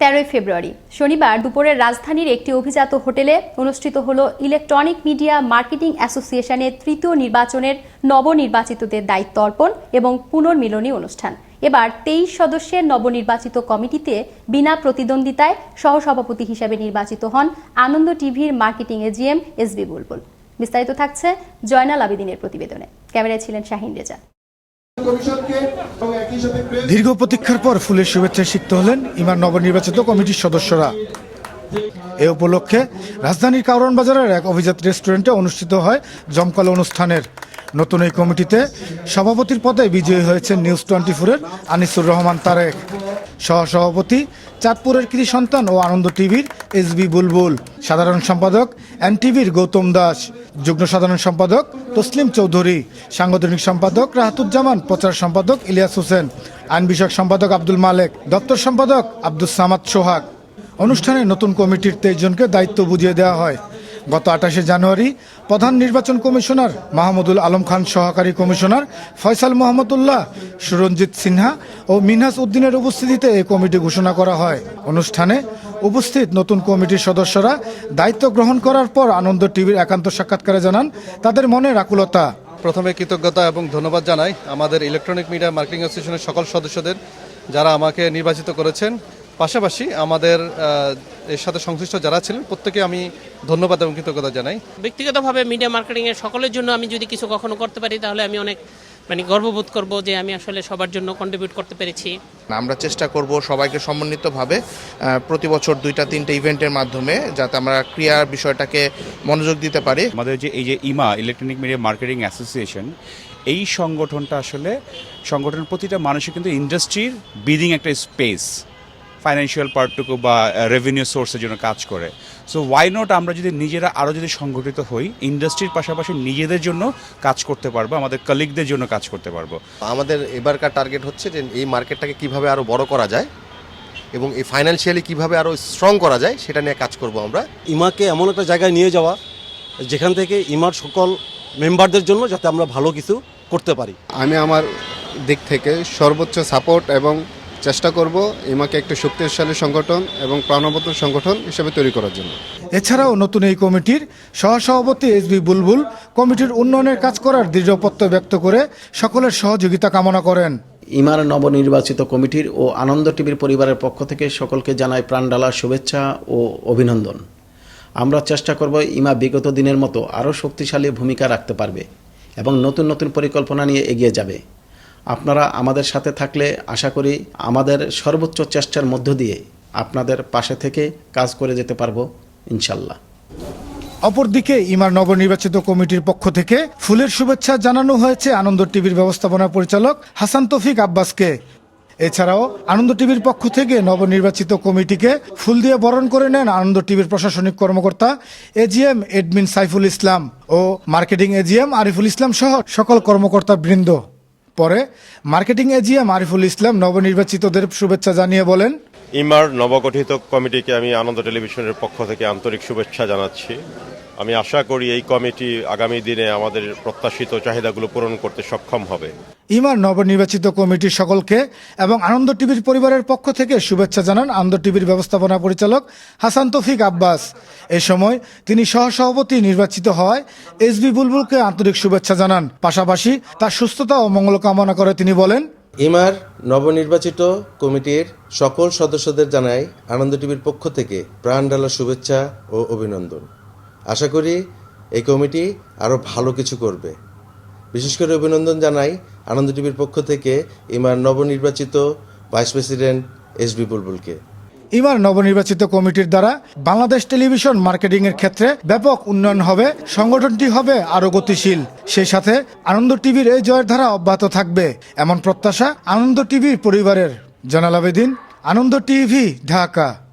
তেরোই ফেব্রুয়ারি। শনিবার দুপুরে রাজধানীর একটি অভিজাত হোটেলে অনুষ্ঠিত হল ইলেকট্রনিক মিডিয়া মার্কেটিং অ্যাসোসিয়েশনের তৃতীয় নির্বাচনের নবনির্বাচিতদের দায়িত্ব অর্পণ এবং পুনর্মিলনী অনুষ্ঠান। এবার তেইশ সদস্যের নবনির্বাচিত কমিটিতে বিনা প্রতিদ্বন্দ্বিতায় সহসভাপতি হিসেবে নির্বাচিত হন আনন্দ টিভির marketing AGM S B Bulbul. বিস্তারিত থাকছে জয়নাল আবেদিনের প্রতিবেদনে। ক্যামেরায় ছিলেন শাহিন রেজা। দীর্ঘ প্রতীক্ষার পর ফুলের শুভেচ্ছায় সিক্ত হলেন ইমার নবনির্বাচিত কমিটির সদস্যরা। এ উপলক্ষে রাজধানীর কারওয়ান বাজারের এক অভিজাত রেস্টুরেন্টে অনুষ্ঠিত হয় জমকালো অনুষ্ঠানের। নতুন এই কমিটিতে সভাপতির পদে বিজয়ী হয়েছেন নিউজ টোয়েন্টি ফোরের আনিসুর রহমান তারেক। সহসভাপতি চাঁদপুরের কৃতি সন্তান ও আনন্দ টিভির এস বি বুলবুল। সাধারণ সম্পাদক এন টিভির গৌতম দাস। যুগ্ম সাধারণ সম্পাদক তসলিম চৌধুরী, সাংগঠনিক সম্পাদক রাহাতুজ্জামান, প্রচার সম্পাদক ইলিয়াস হোসেন, আইন বিষয়ক সম্পাদক আব্দুল মালেক, দপ্তর সম্পাদক আব্দুল সামাদ সোহাগ। অনুষ্ঠানে নতুন কমিটির তেইশ জনকে দায়িত্ব বুঝিয়ে দেওয়া হয়। গত আঠাশে জানুয়ারি প্রধান নির্বাচন কমিশনার মাহমুদুল আলম খান, সহকারী কমিশনার ফয়সাল মোহাম্মদুল্লাহ, সুরঞ্জিত সিনহা ও মিনহাস উদ্দিনের উপস্থিতিতে এই কমিটি ঘোষণা করা হয়। অনুষ্ঠানে উপস্থিত নতুন কমিটির সদস্যরা দায়িত্ব গ্রহণ করার পর আনন্দ টিভির একান্ত সাক্ষাৎকারে জানান তাদের মনের আকুলতা প্রথমে কৃতজ্ঞতা এবং ধন্যবাদ জানাই আমাদের ইলেকট্রনিক মিডিয়া মার্কেটিং অ্যাসোসিয়েশনের সকল সদস্যদের যারা আমাকে নির্বাচিত করেছেন। পাশাপাশি আমাদের এর সাথে সংশ্লিষ্ট যারা ছিলেন প্রত্যেকে আমি ধন্যবাদ এবং কৃতজ্ঞতা জানাই। ব্যক্তিগতভাবে মিডিয়া মার্কেটিং এর সকলের জন্য আমি যদি কিছু কখনো করতে পারি তাহলে আমি অনেক মানে গর্ববোধ করব যে আমি আসলে সবার জন্য কন্ট্রিবিউট করতে পেরেছি। আমরা চেষ্টা করব সবাইকে সমন্বিতভাবে প্রতি বছর দুইটা তিনটা ইভেন্টের মাধ্যমে যাতে আমরা ক্রিয়ার বিষয়টাকে মনোযোগ দিতে পারি। আমাদের যে এই যে ইমা ইলেকট্রনিক মিডিয়া মার্কেটিং অ্যাসোসিয়েশন এই সংগঠনটা আসলে সংগঠনের প্রতিটা মানুষের কিন্তু ইন্ডাস্ট্রির বিদিং একটা স্পেস ফাইন্যান্সিয়াল পার্টটুকু বা রেভিনিউ সোর্সের জন্য কাজ করে। সো ওয়াই নট আমরা যদি নিজেরা আরও যদি সংগঠিত হই ইন্ডাস্ট্রির পাশাপাশি নিজেদের জন্য কাজ করতে পারব আমাদের কলিগদের জন্য কাজ করতে পারব। আমাদের এবারকার টার্গেট হচ্ছে যে এই মার্কেটটাকে কীভাবে আরও বড় করা যায় এবং এই ফাইন্যান্সিয়ালি কীভাবে আরও স্ট্রং করা যায় সেটা নিয়ে কাজ করব আমরা। ইমাকে এমন একটা জায়গায় নিয়ে যাওয়া যেখান থেকে ইমার সকল মেম্বারদের জন্য যাতে আমরা ভালো কিছু করতে পারি। আমি আমার দিক থেকে সর্বোচ্চ সাপোর্ট এবং চেষ্টা করব ইমাকে একটি শক্তিশালী সংগঠন এবং প্রাণবন্ত সংগঠন হিসেবে তৈরি করার জন্য। এছাড়াও নতুন এই কমিটির সহসভাপতি এস বি বুলবুল কমিটির উন্নয়নের কাজ করার দৃঢ় ব্যক্ত করে সকলের সহযোগিতা কামনা করেন। ইমার নবনির্বাচিত কমিটির ও আনন্দ টিভির পরিবারের পক্ষ থেকে সকলকে জানাই প্রাণডালা শুভেচ্ছা ও অভিনন্দন। আমরা চেষ্টা করব ইমা বিগত দিনের মতো আরও শক্তিশালী ভূমিকা রাখতে পারবে এবং নতুন নতুন পরিকল্পনা নিয়ে এগিয়ে যাবে। আপনারা আমাদের সাথে থাকলে আশা করি আমাদের সর্বোচ্চ চেষ্টার মধ্য দিয়ে আপনাদের পাশে থেকে কাজ করে যেতে পারব, ইনশাল্লাহ। অপরদিকে ইমার নবনির্বাচিত কমিটির পক্ষ থেকে ফুলের শুভেচ্ছা জানানো হয়েছে আনন্দ টিভির ব্যবস্থাপনা পরিচালক হাসান তফিক আব্বাসকে। এছাড়াও আনন্দ টিভির পক্ষ থেকে নবনির্বাচিত কমিটিকে ফুল দিয়ে বরণ করে নেন আনন্দ টিভির প্রশাসনিক কর্মকর্তা এজিএম এডমিন সাইফুল ইসলাম ও মার্কেটিং এজিএম আরিফুল ইসলাম সহ সকল কর্মকর্তা বৃন্দ পরে মার্কেটিং এজিএম আরিফুল ইসলাম নবনির্বাচিতদের শুভেচ্ছা জানিয়ে বলেন, ইমার নবগঠিত কমিটিকে আমি আনন্দ টেলিভিশনের পক্ষ থেকে আন্তরিক শুভেচ্ছা জানাচ্ছি। আমি আশা করি এই কমিটি আগামী দিনে আমাদের প্রত্যাশিত চাহিদাগুলো পূরণ করতে সক্ষম হবে। ইমার নবনির্বাচিত কমিটির সকলকে এবং আনন্দ টিভির পরিবারের পক্ষ থেকে শুভেচ্ছা জানান আনন্দ টিভির ব্যবস্থাপনা পরিচালক হাসান তফিক আব্বাস। এ সময় তিনি সহসভাপতি নির্বাচিত হওয়ায় এস বি বুলবুলকে আন্তরিক শুভেচ্ছা জানান। পাশাপাশি তার সুস্থতা ও মঙ্গল কামনা করে তিনি বলেন, ইমার নবনির্বাচিত কমিটির সকল সদস্যদের জানাই আনন্দ টিভির পক্ষ থেকে প্রাণঢালা শুভেচ্ছা ও অভিনন্দন। আশা করি এই কমিটি আরও ভালো কিছু করবে। বিশেষ করে অভিনন্দন জানাই আনন্দ টিভির পক্ষ থেকে ইমার নবনির্বাচিত ভাইস প্রেসিডেন্ট এস বি বুলবুলকে। ইমার নবনির্বাচিত কমিটির দ্বারা বাংলাদেশ টেলিভিশন মার্কেটিং এর ক্ষেত্রে ব্যাপক উন্নয়ন হবে, সংগঠনটি হবে আরও গতিশীল। সেই সাথে আনন্দ টিভির এই জয়ের ধারা অব্যাহত থাকবে, এমন প্রত্যাশা আনন্দ টিভির পরিবারের। জানাল আবেদিন, আনন্দ টিভি, ঢাকা।